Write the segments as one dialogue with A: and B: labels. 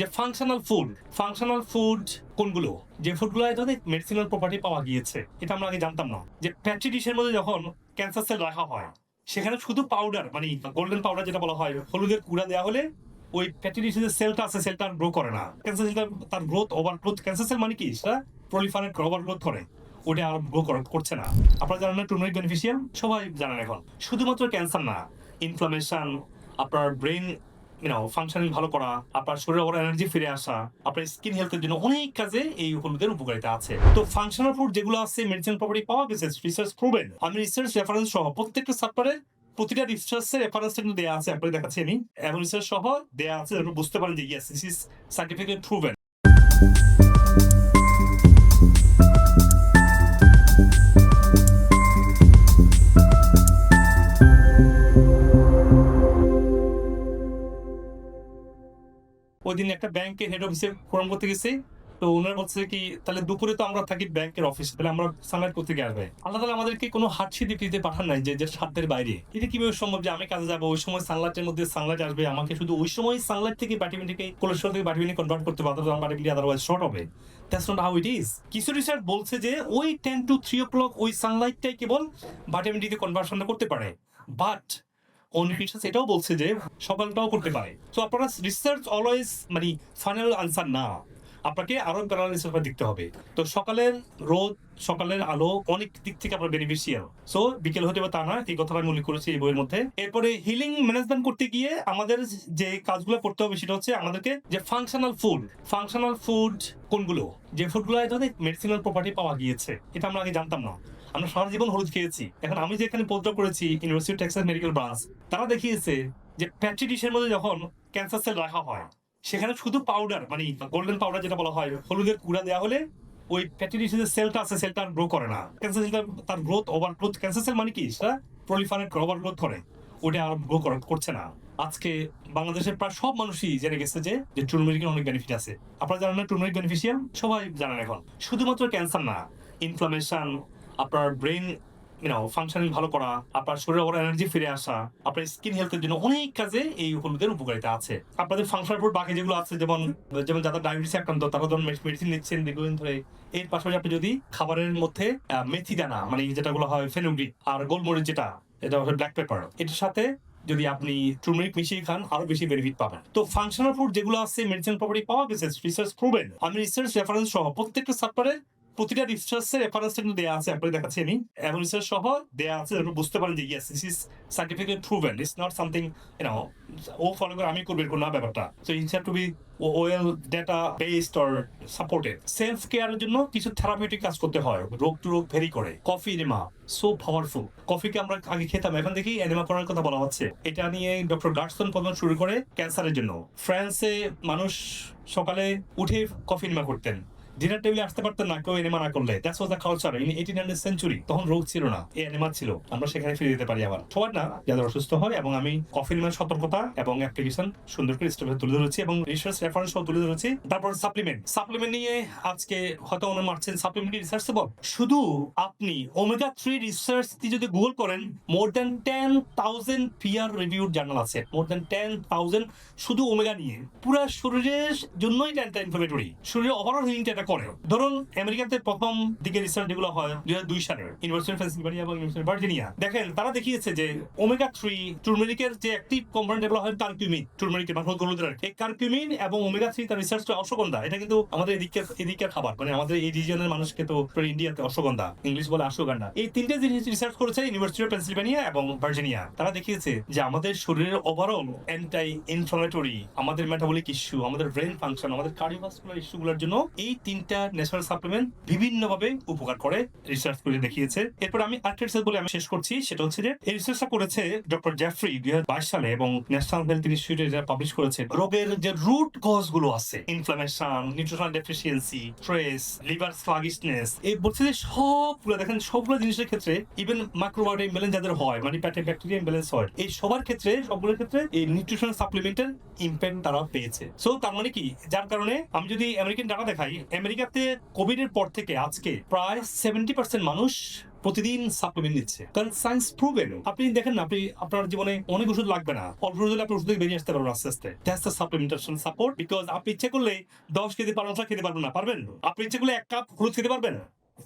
A: যে functional food functional food কোনগুলো? যে ফুডগুলো ধরে মেডিসিনাল প্রপার্টি পাওয়া গিয়েছে, এটা আমরা আগে জানতাম না। যে প্যাচি ডিশের মধ্যে যখন ক্যান্সার সেল রাখা হয়, সেখানে শুধু পাউডার মানে গোল্ডেন পাউডার যেটা বলা হয়, হলুদের কুড়া দেওয়া হলে ওই প্যাচি ডিশের যে সেলটা আছে সেলটা আর গ্রো করে না। ক্যান্সার সেলটা তার growth over growth cancer cell মানে কি? সেটা প্রলিফারেট ওভার গ্রোথ করে। ওটা আর গ্রো করছে না। আপনারা জানেন না টুর্মারিক বেনিফিশিয়াল সবাই জানেন এখন। শুধুমাত্র ক্যান্সার না ইনফ্লামেশন আপনার ব্রেন ইউনো ভালো করা, আপনার শরীরে ওর এনার্জি ফিরে আসা, আপনার স্কিন হেলথের জন্য অনেক কাজে এই হলুদের উপকারিতা আছে। তো ফাংশনাল ফুড যেগুলো আছে মেডিসিন প্রপার্টি পাওয়া গেছে রিসার্চ প্রুভেন আমি রিসার্চ রেফারেন্স সহ প্রত্যেকটা সাপ্টারে প্রতিটা রিসার্চের রেফারেন্স কিন্তু দেওয়া আছে আপনাকে দেখাচ্ছি আমি। এবং রিসার্চ সহ দেওয়া আছে বুঝতে পারেন যে দিস সার্টিফিকেট প্রুভেন ওই দিন একটা ব্যাংকের হেড অফিসে ফোরাম করতে গেছি। তো ওনার বলছে কি, তাহলে দুপুরে তো আমরা থাকি ব্যাংকের অফিসে তাহলে আমরা সানলাইট করতে আসবে। আল্লাহ তালা আমাদেরকে কোনো হাটসিদি দিতে পাঠান নাই যে সাধ্যের বাইরে। এটা কীভাবে সম্ভব যে আমি কাজে যাব? ওই সময় সানলাইটের মধ্যে সানলাইট আসবে। আমাকে শুধু ওই সময় সানলাইট থেকে ব্যাটিমিন থেকে কোলেস্ট্রল থেকে ব্যাটিমিনে কনভার্ট করতে পারতো ব্যাটিমিন আদারওয়াইজ শর্ট হবে। That's not how it is কিছু রিসার্চ বলছে যে, ওই ten to three o'clock ওই সানলাইটটাই কেবল ভিটামিন ডিতে কনভার্সন করতে পারে। বাট বলছে যে করতে পারে। তো আপনারা রিসার্চ অলওয়েজ মানে ফাইনাল আনসার না। আপনাকে আরও দেখতে হবে। তো সকালের রোদ, সকালের আলো অনেক দিক থেকে আপনার বেনিফিশিয়াল সো বিকেল হতে তা না, এই কথাটা আমি উল্লেখ করেছি এই বইয়ের মধ্যে। এরপরে হিলিং ম্যানেজমেন্ট করতে গিয়ে আমাদের যে কাজগুলো করতে হবে সেটা হচ্ছে আমাদেরকে যে ফাংশনাল ফুড ফাংশনাল ফুড কোনগুলো? যে ফুডগুলো মেডিসিনাল প্রপার্টি পাওয়া গিয়েছে, এটা আমরা আগে জানতাম না। আমরা সারা জীবন হলুদ খেয়েছি। এখন আমি যেখানে পোস্টডক করেছি ইউনিভার্সিটি টেক্সাস মেডিকেল ব্রাঞ্চ তারা দেখিয়েছে যে প্যাচি ডিশের মধ্যে যখন ক্যান্সার সেল রাখা হয়, সেখানে শুধু পাউডার মানে গোল্ডেন পাউডার যেটা বলা হয়, হলুদের কুড়া দেওয়া হলে ওই প্যাচি ডিশের যে সেলটা আছে সেলটা আর গ্রো করে না। ক্যান্সার সেলটা তার growth over growth cancer cell মানে কি? সেটা প্রলিফারেট ওভার গ্রোথ করে। ওটা আর গ্রো করছে না। আজকে বাংলাদেশের প্রায় সব মানুষই জেনে গেছে যে যে টুর্মেরিকের অনেক বেনিফিট আছে। আপনারা জানেন না টুর্মেরিক বেনিফিশিয়াল সবাই জানেন এখন। শুধুমাত্র ক্যান্সার না ইনফ্লামেশন আপনার ব্রেন ইউনো ফাংশনিং ভালো করা, আপনার শরীরে ওর এনার্জি ফিরে আসা, আপনার স্কিন হেলথের জন্য অনেক কাজে এই হলুদের উপকারিতা আছে। আপনাদের ফাংশনাল ফুড বাকি যেগুলো আছে, যেমন যেমন যাদের ডায়াবেটিস আক্রান্ত, তারা ধরুন মেডিসিন নিচ্ছেন দীর্ঘদিন ধরে, এর পাশাপাশি আপনি যদি খাবারের মধ্যে মেথি দানা মানে যেটাগুলো হয় ফেনুগ্রিক আর গোলমরিচ যেটা, এটা হচ্ছে ব্ল্যাক পেপার এটার সাথে যদি আপনি টুর্মেরিক মিশিয়ে খান, আরও বেশি বেনিফিট পাবেন। তো ফাংশনাল ফুড যেগুলো আছে মেডিসিন প্রপার্টি পাওয়া গেছে রিসার্চ প্রুভেন আমি রিসার্চ রেফারেন্স সহ প্রত্যেকটা সাপ্টারে প্রতিটা রিসার্চের রেফারেন্স কিন্তু দেওয়া আছে আপনাকে দেখাচ্ছি আমি এবং রিসার্চ সহ দেওয়া আছে বুঝতে পারেন যে yes this is certificate proven it's not something you know O follow করে আমি করব না ব্যাপারটা। So it's have to be well data based or supported self কেয়ারের জন্য কিছু থেরাপিউটিক কাজ করতে হয়, রোগ টু রোগ ভেরি করে। কফি এনিমা সো পাওয়ারফুল কফিকে আমরা আগে খেতাম, এখন দেখি এনিমা করার কথা বলা হচ্ছে। এটা নিয়ে ডক্টর গার্সন প্রথম শুরু করে ক্যান্সারের জন্য। ফ্রান্সে মানুষ সকালে উঠে কফি এনিমা করতেন। ডিনার টেবিলে আসতে পারতেন না কেউ এনিমা না করলে। That's was the culture in eighteen hundred century তখন রোগ ছিল না। এই এনিমা ছিল। আমরা সেখানে ফিরে যেতে পারি আবার। সবার না, যাদের অসুস্থ হয় এবং আমি কফি এনিমার সতর্কতা এবং অ্যাপ্লিকেশন সুন্দর করে স্টেপে তুলে ধরেছি এবং রিসার্চ রেফারেন্স সহ তুলে ধরেছি। তারপর সাপ্লিমেন্ট সাপ্লিমেন্ট নিয়ে আজকে হয়তো মনে মারছেন। সাপ্লিমেন্ট রিসার্চ শুধু আপনি ওমেগা থ্রি রিসার্চ যদি গুগল করেন more than ten thousand peer reviewed journal আছে। মোর দেন টেন থাউজেন্ড শুধু ওমেগা নিয়ে। পুরো শরীরের জন্যই ইনফ্লামেটরি শরীরের ওভারঅল হিলিংটা এটা করে ধরুন, আমেরিকাতে প্রথম দিকে রিসার্চ যেগুলো হয় দুই হাজার দুই সালে। ইউনিভার্সিটি পেন্সিলভানিয়া এবং ইউনিভার্সিটি ভার্জিনিয়া দেখেন, তারা দেখিয়েছে যে ওমেগা থ্রি টুরমেরিকের যে অ্যাক্টিভ কম্পোনেন্ট এগুলো হয় কার্কিউমিন টুরমেরিকের বা হলুদের এই কার্কিউমিন এবং ওমেগা থ্রি তার রিসার্চটা অশ্বগন্ধা, এটা কিন্তু আমাদের এদিকের এদিকের খাবার। মানে আমাদের এই রিজিয়নের মানুষকে তো ইন্ডিয়াতে অশ্বগন্ধা ইংলিশ বলে অশ্বগন্ধা। এই তিনটে জিনিস রিসার্চ করেছে ইউনিভার্সিটি অফ পেন্সিলভানিয়া এবং ভার্জিনিয়া তারা দেখিয়েছে যে আমাদের শরীরের ওভারঅল অ্যান্টাই ইনফ্লামেটরি আমাদের মেটাবলিক ইস্যু আমাদের ব্রেন ফাংশন আমাদের কার্ডিওভাস্কুলার ইস্যুগুলোর জন্য এই তিনটা ন্যাচারাল সাপ্লিমেন্ট বিভিন্নভাবে উপকার করে রিসার্চ করে দেখিয়েছে। এরপর আমি আরেকটা বলে আমি শেষ করছি, সেটা হচ্ছে যে এই রিসার্চটা করেছে ডক্টর জেফ্রি দুই সালে এবং ন্যাশনাল হেলথ ইনস্টিটিউটে যারা পাবলিশ করেছে। রোগের যে রুট কজগুলো আছে inflammation nutritional deficiency stress liver sluggishness এই বলছে যে সবগুলো, দেখেন সবগুলো জিনিসের ক্ষেত্রে ইভেন মাইক্রোবায়োটা ইমব্যালেন্স যাদের হয় মানে প্যাটে ব্যাকটেরিয়া ইমব্যালেন্স হয়, এই সবার ক্ষেত্রে, সবগুলোর ক্ষেত্রে এই নিউট্রিশন সাপ্লিমেন্টের ইম্প্যাক্ট তারা পেয়েছে। সো তার মানে কি? যার কারণে আমি যদি আমেরিকান ডাটা দেখাই আমেরিকাতে কোভিড এর পর থেকে আজকে প্রায় সেভেন্টি পার্সেন্ট মানুষ প্রতিদিন সাপ্লিমেন্ট নিচ্ছে। কারণ সায়েন্স প্রুভেন আপনি দেখেন না, আপনি, আপনার জীবনে অনেক ওষুধ লাগবে না। অল্প ওষুধ আপনি ওষুধ বেরিয়ে আসতে পারবেন আস্তে আস্তে। That's the supplementation support because আপনি ইচ্ছে করলে দশ কেজি পালংশাক খেতে পারবেন না, পারবেন? আপনি ইচ্ছে করলে এক কাপ হলুদ খেতে পারবেন?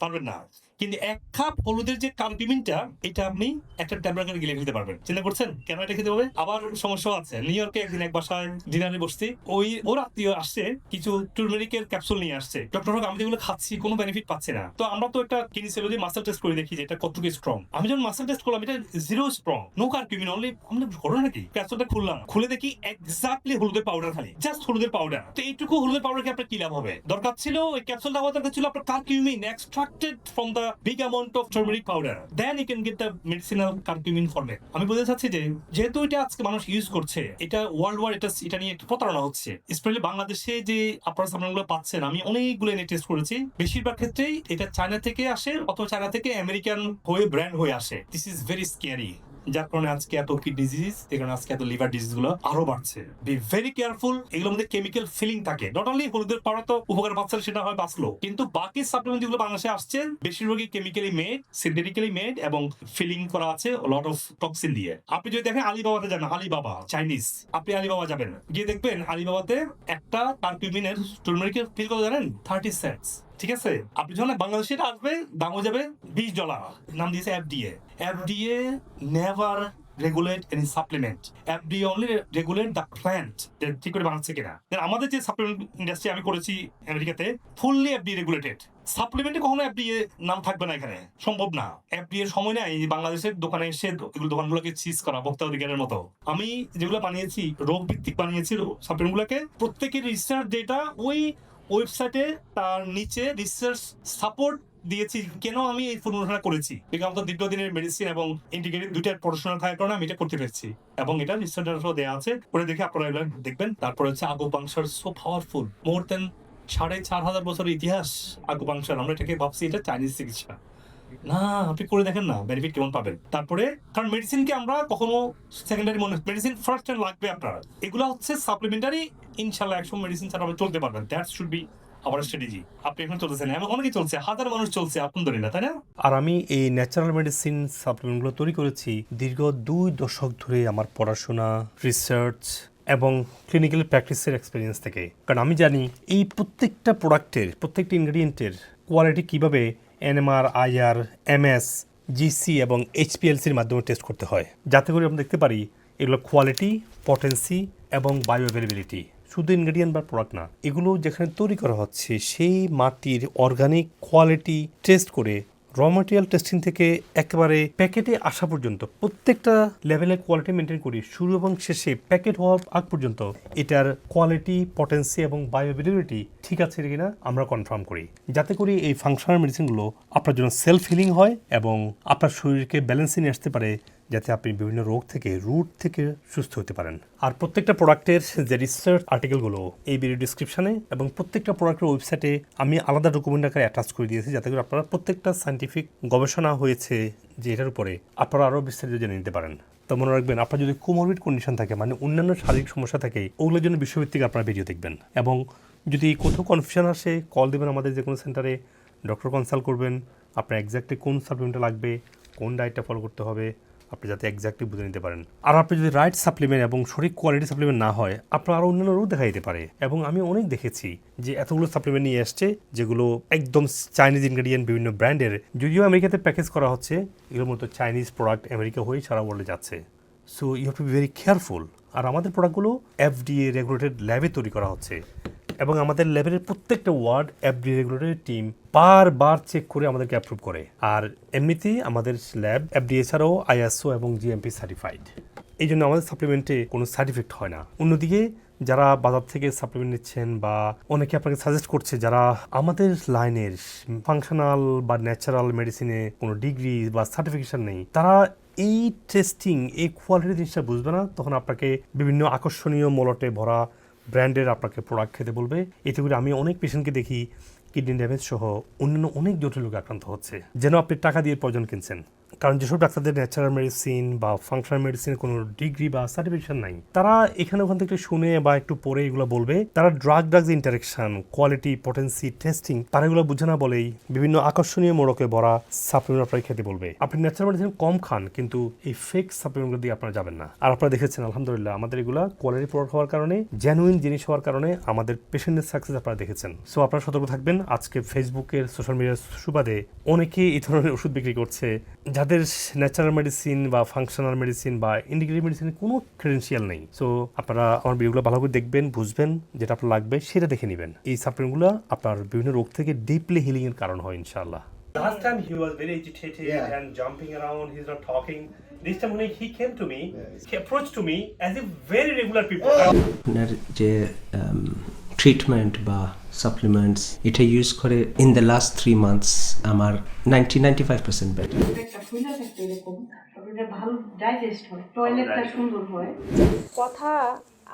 A: পারবেন না। কিন্তু এক কাপ হলুদের যে কার্পিমিনটা এটা আপনি একটা ট্যাবলেট গিলে খেতে পারবেন। চিন্তা করছেন? কেন এটা খেতে হবে? আবার সমস্যা আছে। নিউ ইয়র্কে একদিন এক বাসায় ডিনারে বসছি। ওই, ওর আত্মীয় আসছে, কিছু টুরমেরিকের ক্যাপসুল নিয়ে আসছে। ডক্টর হোক, আমি যেগুলো খাচ্ছি, কোনো বেনিফিট পাচ্ছি না। তো আমরা তো একটা কিনিসিওলজি মাসেল টেস্ট করে দেখি যে এটা কতটুকু স্ট্রং আমি যখন মাসেল টেস্ট করলাম, এটা zero strong no curcumin only আমরা ঘটনা নাকি? ক্যাপসুলটা খুললাম। খুলে দেখি এক্স্যাক্টলি হলুদের পাউডার খালি। জাস্ট হলুদের পাউডার তো এইটুকু হলুদের পাউডার কি আপনার কি লাভ হবে? দরকার ছিল, ওই ক্যাপসুলটা আমার দরকার ছিল আপনার curcumin extracted from the big amount of turmeric powder then you can get the medicinal curcumin format আমি বলতে চাচ্ছি যে, যেহেতু এটা আজকে মানুষ ইউজ করছে, এটা ওয়ার্ল্ড ওয়ার এটা এটা নিয়ে একটু প্রতারণা হচ্ছে। স্পেশালি বাংলাদেশে যে আপনারা সাপ্লিমেন্টগুলো পাচ্ছেন, আমি অনেকগুলো এনে টেস্ট করেছি। বেশিরভাগ ক্ষেত্রেই এটা চায়না থেকে আসে, অথবা চায়না থেকে আমেরিকান হয়ে ব্র্যান্ড হয়ে আসে। দিস ইজ ভেরি স্ক্যারি যার কারণে আজকে এত কি ডিজিজ এই কারণে আজকে এত লিভার ডিজিজগুলো আরও বাড়ছে। বি ভেরি কেয়ারফুল এগুলোর মধ্যে কেমিক্যাল ফিলিং থাকে। নট অনলি হলুদের পাউডার তো উপকার পাচ্ছে সেটা হয় বাঁচলো, কিন্তু বাকি সাপ্লিমেন্ট যেগুলো বাংলাদেশে আসছে, বেশিরভাগই কেমিক্যালি মেড সিনথেটিক্যালি মেড এবং ফিলিং করা আছে লট অফ টক্সিন দিয়ে। আপনি যদি দেখেন আলিবাবাতে যান আলিবাবা চাইনিজ আপনি আলিবাবা যাবেন গিয়ে দেখবেন আলিবাবাতে একটা কার্কিউমিনের টুরমেরিকের ফিল করে জানেন? থার্টি সেন্টস ঠিক আছে? আপনি যখন বাংলাদেশে আসবে দামও যাবে, বিশ ডলার নাম দিয়েছে FDA FDA never regulate any supplement only regulate the plant ঠিক করে বানাচ্ছে কিনা। আমাদের যে সাপ্লিমেন্ট ইন্ডাস্ট্রি আমি করেছি আমেরিকাতে ফুললি এফডিএ রেগুলেটেড সাপ্লিমেন্টে কখনো এফডিএ নাম থাকবে না এখানে। সম্ভব না। এফডিএ সময় নাই বাংলাদেশের দোকানে এসে এগুলো দোকানগুলোকে চিজ করা, ভোক্তা অধিকারের মতো। আমি যেগুলো বানিয়েছি, রোগ ভিত্তিক বানিয়েছি সাপ্লিমেন্টগুলোকে প্রত্যেকের রিসার্চ ডেটা ওই ওয়েবসাইটে তার নিচে রিসার্চ সাপোর্ট দিয়েছি, কেন আমি এই ফর্মুলাটা করেছি? বিকজ আমার দীর্ঘদিনের মেডিসিন এবং ইন্টিগ্রেটেড দুইটার পড়াশোনা থাকার কারণে আমি এটা করতে পেরেছি। এবং এটা রিসার্চ দেওয়া আছে পরে দেখে আপনারা এগুলো দেখবেন। তারপরে হচ্ছে আগুপাংশার সো পাওয়ারফুল মোর দেন সাড়ে চার হাজার বছরের ইতিহাস আগুপাংশার আমরা এটাকে ভাবছি এটা চাইনিজ চিকিৎসা। না, আপনি করে দেখেন না বেনিফিট কেমন পাবেন। তারপরে, কারণ মেডিসিনকে আমরা কখনো সেকেন্ডারি মনে মেডিসিন ফার্স্ট লাগবে আপনার। এগুলো হচ্ছে সাপ্লিমেন্টারি ইনশাল্লাহ একশো মেডিসিন ছাড়া আপনি চলতে পারবেন। দ্যাট শুড বি আবার স্ট্র্যাটেজি আপনি এখন চলতেছেন, এমন অনেকে চলছে, হাজার মানুষ চলছে আলহামদুলিল্লাহ তাই না?
B: আর আমি এই ন্যাচারাল মেডিসিন সাপ্লিমেন্টগুলো তৈরি করেছি দীর্ঘ দুই দশক ধরে আমার পড়াশোনা রিসার্চ এবং ক্লিনিক্যাল প্র্যাকটিসের এক্সপিরিয়েন্স থেকে। কারণ আমি জানি এই প্রত্যেকটা প্রোডাক্টের প্রত্যেকটা ইনগ্রিডিয়েন্টের কোয়ালিটি কীভাবে এনএমআর, আইআর, এমএস, জিসি এবং এইচপিএলসির মাধ্যমে টেস্ট করতে হয়। যাতে করে আমরা দেখতে পারি এগুলো কোয়ালিটি পটেন্সি এবং বায়ো অ্যাভেলেবিলিটি শুধু ইনগ্রেডিয়েন্ট বা প্রোডাক্ট না, এগুলো যেখানে তৈরি করা হচ্ছে, সেই মাটির অর্গানিক কোয়ালিটি টেস্ট করে র মেটেরিয়াল টেস্টিং থেকে একেবারে প্যাকেটে আসা পর্যন্ত প্রত্যেকটা লেভেলের কোয়ালিটি মেনটেন করি, শুরু এবং শেষে প্যাকেট হওয়ার আগ পর্যন্ত এটার কোয়ালিটি পটেন্সি এবং বায়োবিলিটি ঠিক আছে কিনা আমরা কনফার্ম করি। যাতে করে এই ফাংশনাল মেডিসিনগুলো আপনার জন্য সেলফ হিলিং হয় এবং আপনার শরীরকে ব্যালেন্সে নিয়ে আসতে পারে যাতে আপনি বিভিন্ন রোগ থেকে, রুট থেকে সুস্থ হতে পারেন। আর প্রত্যেকটা প্রোডাক্টের যে রিসার্চ আর্টিকেলগুলো এই ভিডিও ডিসক্রিপশানে এবং প্রত্যেকটা প্রোডাক্টের ওয়েবসাইটে আমি আলাদা ডকুমেন্ট আকারে অ্যাটাচ করে দিয়েছি যাতে করে আপনারা প্রত্যেকটা সাইন্টিফিক গবেষণা হয়েছে যে এটার উপরে আপনারা আরও বিস্তারিত জেনে নিতে পারেন। তো মনে রাখবেন, আপনার যদি কোমরবিড কন্ডিশন থাকে মানে অন্যান্য শারীরিক সমস্যা থাকে, ওগুলোর জন্য বিশ্বভিত্তিক আপনারা ভিডিও দেখবেন। এবং যদি কোথাও কনফিউশন আসে কল দেবেন আমাদের যে কোনো সেন্টারে ডক্টর কনসাল্ট করবেন, আপনার এক্স্যাক্টলি কোন সাপ্লিমেন্টটা লাগবে, কোন ডায়েটটা ফলো করতে হবে আপনি যাতে এক্স্যাক্টলি বুঝে নিতে পারেন। আর আপনি যদি রাইট সাপ্লিমেন্ট এবং সঠিক কোয়ালিটি সাপ্লিমেন্ট না হয়, আপনার আরও অন্যান্য রোগ দেখা যেতে পারে। এবং আমি অনেক দেখেছি যে এতগুলো সাপ্লিমেন্ট নিয়ে এসছে, যেগুলো একদম চাইনিজ ইনগ্রেডিয়েন্ট বিভিন্ন ব্র্যান্ডের। যদিও আমেরিকাতে প্যাকেজ করা হচ্ছে, এগুলোর মতো চাইনিজ প্রোডাক্ট আমেরিকা হয়ে সারা ওয়ার্ল্ডে যাচ্ছে। So you have to be very careful আর আমাদের প্রোডাক্টগুলো এফডিএ রেগুলেটেড ল্যাবে তৈরি করা হচ্ছে। এবং আমাদের ল্যাবের প্রত্যেকটা ওয়ার্ড এফডি রেগুলেটরি টিম বারবার চেক করে আমাদেরকে অ্যাপ্রুভ করে। আর এমনিতেই আমাদের ল্যাব এফডি এছাড়াও আইএসও এবং জিএমপি সার্টিফাইড এই জন্য আমাদের সাপ্লিমেন্টে কোনো সাইড ইফেক্ট হয় না। অন্যদিকে যারা বাজার থেকে সাপ্লিমেন্ট নিচ্ছেন বা অনেকে আপনাকে সাজেস্ট করছে যারা আমাদের লাইনের ফাংশনাল বা ন্যাচারাল মেডিসিনে কোনো ডিগ্রি বা সার্টিফিকেশন নেই, তারা এই টেস্টিং এই কোয়ালিটি জিনিসটা বুঝবে না। তখন আপনাকে বিভিন্ন আকর্ষণীয় মলটে ভরা ব্র্যান্ডের আপনাকে প্রোডাক্ট খেতে বলবে। এতে করে আমি অনেক পেশেন্টকে দেখি কিডনি ড্যামেজ সহ অন্যান্য অনেক জটিল রোগে আক্রান্ত হচ্ছে। যেন আপনি টাকা দিয়ে প্রয়োজন কিনছেন।
A: কারণ যেসব ডাক্তারদের ন্যাচারাল মেডিসিন বা ফাংশনাল মেডিসিনের কোনো ডিগ্রি বা সার্টিফিকেশন নাই, তারা এখানে ওখান থেকে শুনে বা একটু পড়ে এগুলো বলবে। তারা drug drugs interaction quality potency testing তারা এগুলো বুঝে না বলেই বিভিন্ন আকর্ষণীয় মোড়কে ভরা সাপ্লিমেন্ট আপনাকে খেতে বলবে। আপনি ন্যাচারাল মেডিসিন কম খান, কিন্তু এই ফেক সাপ্লিমেন্টগুলো দিয়ে আপনারা যাবেন না। আর আপনারা দেখেছেন, আলহামদুলিল্লাহ, আমাদের এগুলা কোয়ালিটি প্রোডাক্ট হওয়ার কারণে জেনুইন জিনিস হওয়ার কারণে আমাদের পেশেন্টের সাকসেস আপনারা দেখেছেন। সো আপনারা সতর্ক থাকবেন। আজকে ফেসবুকের সোশ্যাল মিডিয়ার সুবাদে অনেকে এই ধরনের ওষুধ বিক্রি করছে যাদের ন্যাচারাল মেডিসিন বা ফাংশনাল মেডিসিন বা ইন্ডিগ্রেটিভ মেডিসিনের কোনো ক্রেডেন্সিয়াল নেই সো আপনারা আমার ভিডিওগুলো ভালো করে দেখবেন বুঝবেন যেটা আপনার লাগবে সেটা দেখে নেবেন এই সাপ্লিমেন্টগুলো আপনার বিভিন্ন রোগ থেকে ডিপলি হিলিং এর কারণ হয় ইনশাআল্লাহ Last time he was very agitated
C: Yeah.
A: and jumping around, he's not talking. This time when he came to me, he approached to me as if very regular people.
D: আপনার যে treatment বা supplements এটা use করে in the last three months আমার ninety ninety five percent better
E: ভালো digest হয় টয়লেটটা সুন্দর হয়।
F: কথা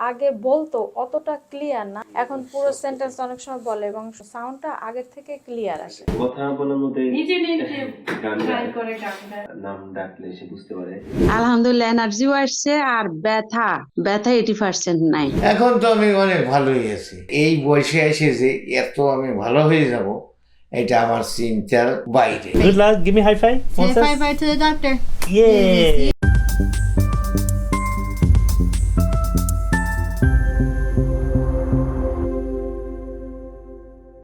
F: আগে বলতো অতটা ক্লিয়ার না এখন পুরো সেন্টেন্স অনেক সময় বলে এবং সাউন্ডটা আগের থেকে ক্লিয়ার আসে
G: কথা বলার মধ্যে
E: নিজে নিজে
G: গান
E: ট্রাই
G: গায়।
E: করে গানটা
G: নাম ডাকলে সে বুঝতে পারে
H: আলহামদুলিল্লাহ এনার্জিও আসছে আর ব্যথা ব্যথা এইটি পার্সেন্ট নাই
C: এখন তো আমি অনেক ভালো হয়ে আছি এই বয়সে এসে যে এত আমি ভালো হয়ে যাব এটা আমার চিন্তার বাইরে
A: luck. Give me high five.
I: Say bye bye to the doctor.
A: Yeah.